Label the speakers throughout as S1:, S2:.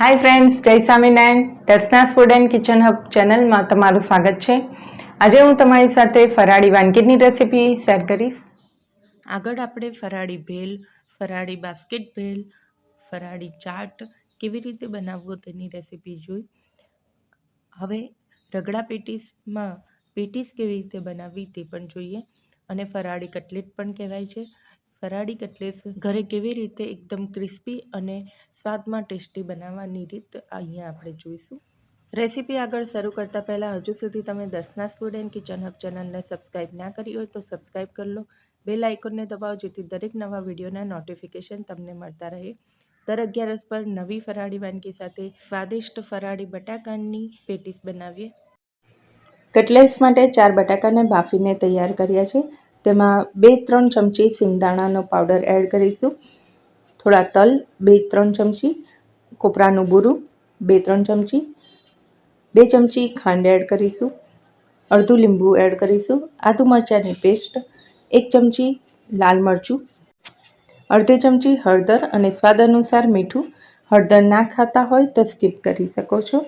S1: હાય friends જય Swaminarayan. Darshana's food and kitchen hub ચેનલમાં તમારું સ્વાગત છે. આજે હું તમારી સાથે ફરાળી વાનગીની રેસીપી શેર કરીશ. આગળ આપણે ફરાળી ભેલ, ફરાળી બાસ્કેટ ભેલ, ફરાળી ચાટ કેવી રીતે બનાવવો તેની રેસીપી જોઈ. હવે રગડા પેટીસમાં, પેટીસ કેવી રીતે બનાવવી તે પણ જોઈએ. અને ફરાળી કટલેટ પણ કહેવાય છે. ફરાળી કટલેસ ઘરે કેવી રીતે એકદમ ક્રિસ્પી અને સ્વાદમાં ટેસ્ટી બનાવવાની રીત અહીંયા આપણે જોઈશું. રેસીપી આગળ શરૂ કરતાં પહેલાં હજુ સુધી તમે Darshana food and kitchen hub ચેનલને સબસ્ક્રાઈબ ના કરી હોય તો સબસ્ક્રાઈબ કરી લો. બેલ આઇકોનને દબાવો જેથી દરેક નવા વિડીયોના નોટિફિકેશન તમને મળતા રહે. દર અગિયારસ પર નવી ફરાળી વાનગી સાથે સ્વાદિષ્ટ ફરાળી બટાકાની પેટીસ બનાવીએ. કટલેસ માટે ચાર બટાકાને બાફીને તૈયાર કર્યા છે. તેમાં બે ત્રણ ચમચી સિંગદાણાનો પાવડર એડ કરીશું. થોડા તલ, બે ત્રણ ચમચી કોપરાનું બુરું, બે ત્રણ ચમચી, બે ચમચી ખાંડ એડ કરીશું. અડધું લીંબુ એડ કરીશું. આદુ મરચાંની પેસ્ટ, એક ચમચી લાલ મરચું, અડધી ચમચી હળદર અને સ્વાદ અનુસાર મીઠું. હળદર ના ખાતા હોય તો સ્કીપ કરી શકો છો.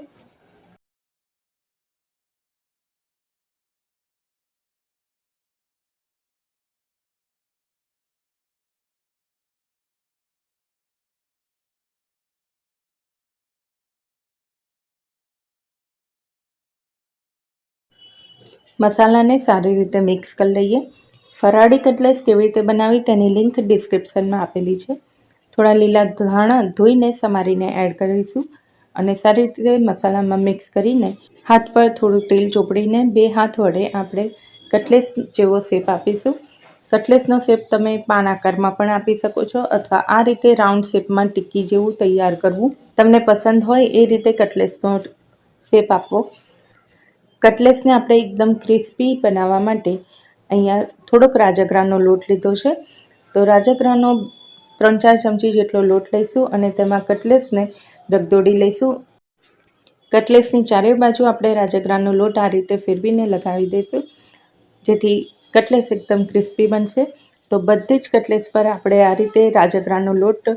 S1: મસાલાને સારી રીતે મિક્સ કરી લઈએ. ફરાળી કટલેસ કેવી રીતે બનાવી તેની લિંક ડિસ્ક્રિપ્શનમાં આપેલી છે. થોડા લીલા ધાણા ધોઈને સમારીને એડ કરીશું અને સારી રીતે મસાલામાં મિક્સ કરીને હાથ પર થોડું તેલ ચોપડીને બે હાથ વડે આપણે કટલેસ જેવો શેપ આપીશું. કટલેસનો શેપ તમે પાન આકારમાં પણ આપી શકો છો અથવા આ રીતે રાઉન્ડ શેપમાં ટિક્કી જેવું તૈયાર કરવું. તમને પસંદ હોય એ રીતે કટલેસનો શેપ આપવો. કટલેસને આપણે એકદમ ક્રિસ્પી બનાવવા માટે અહીંયા થોડોક રાજગરાનો લોટ લીધો છે. તો રાજગરાનો ત્રણ ચાર ચમચી જેટલો લોટ લઈશું અને તેમાં કટલેસને રગદોડી લઈશું. કટલેસની ચારેય બાજુ આપણે રાજગરાનો લોટ આ રીતે ફેરવીને લગાવી દઈશું, જેથી કટલેસ એકદમ ક્રિસ્પી બનશે. તો બધી જ કટલેસ પર આપણે આ રીતે રાજગરાનો લોટ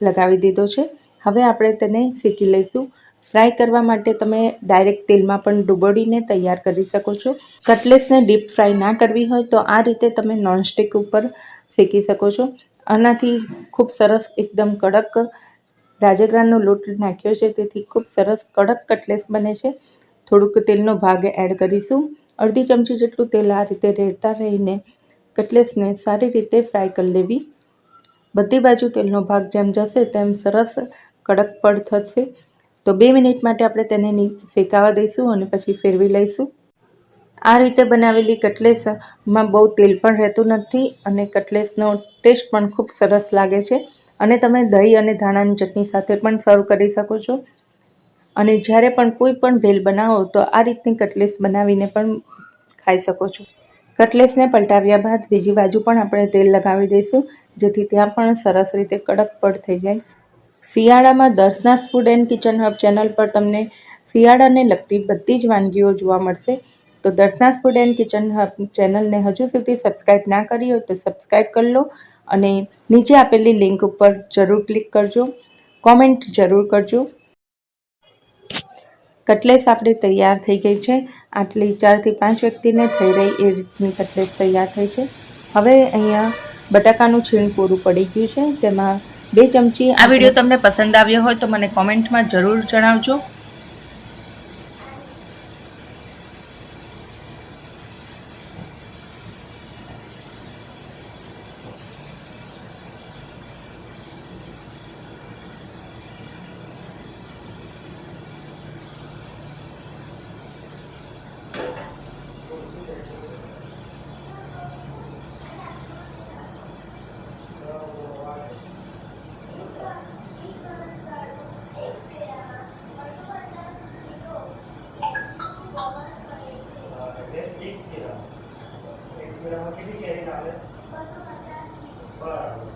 S1: લગાવી દીધો છે. હવે આપણે તેને શેકી લઈશું. ફ્રાય કરવા માટે તમે ડાયરેક્ટ તેલમાં પણ ડુબોડીને તૈયાર કરી શકો છો. કટલેસને ડીપ ફ્રાય ના કરવી હોય તો આ રીતે તમે નોનસ્ટિક ઉપર શેકી શકો છો. આનાથી ખૂબ સરસ એકદમ કડક રાજગરાનો લોટ નાખ્યો છે, તેથી ખૂબ સરસ કડક કટલેસ બને છે. થોડુંક તેલનો ભાગ એડ કરીશું. અડધી ચમચી જેટલું તેલ આ રીતે રેડતા રહીને કટલેસને સારી રીતે ફ્રાય કરી લેવી. બધી બાજુ તેલનો ભાગ જેમ જશે તેમ સરસ કડક પડ થશે. તો બે મિનિટ માટે આપણે તેને શેકાવા દઈશું અને પછી ફેરવી લઈશું. આ રીતે બનાવેલી કટલેસમાં બહુ તેલ પણ રહેતું નથી અને કટલેસનો ટેસ્ટ પણ ખૂબ સરસ લાગે છે. અને તમે દહીં અને ધાણાની ચટણી સાથે પણ સર્વ કરી શકો છો. અને જ્યારે પણ કોઈ પણ ભેલ બનાવો તો આ રીતની કટલેસ બનાવીને પણ ખાઈ શકો છો. કટલેસને પલટાવ્યા બાદ બીજી બાજુ પણ આપણે તેલ લગાવી દઈશું, જેથી ત્યાં પણ સરસ રીતે કડક પડ થઈ જાય. શિયાળામાં Darshana's food and kitchen hub channel પર તમને શિયાળાને લગતી બધી જ વાનગીઓ જોવા મળશે. તો Darshana's food and kitchen hub ચેનલને હજુ સુધી સબસ્ક્રાઈબ ના કરી હોય તો સબસ્ક્રાઈબ કરી લો અને નીચે આપેલી લિંક ઉપર જરૂર ક્લિક કરજો. કોમેન્ટ જરૂર કરજો. કટલેસ આપણે તૈયાર થઈ ગઈ છે. આટલી ચારથી પાંચ વ્યક્તિને થઈ રહી એ રીતની કટલેસ તૈયાર થઈ છે. હવે અહીંયા બટાકાનું છીણ પૂરું પડી ગયું છે. તેમાં બે ચમચી આ વીડિયો તમને પસંદ આવ્યો હોય તો મને કોમેન્ટમાં જરૂર જણાવજો. કેટલી કેરી ચાલે બરાબર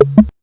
S1: you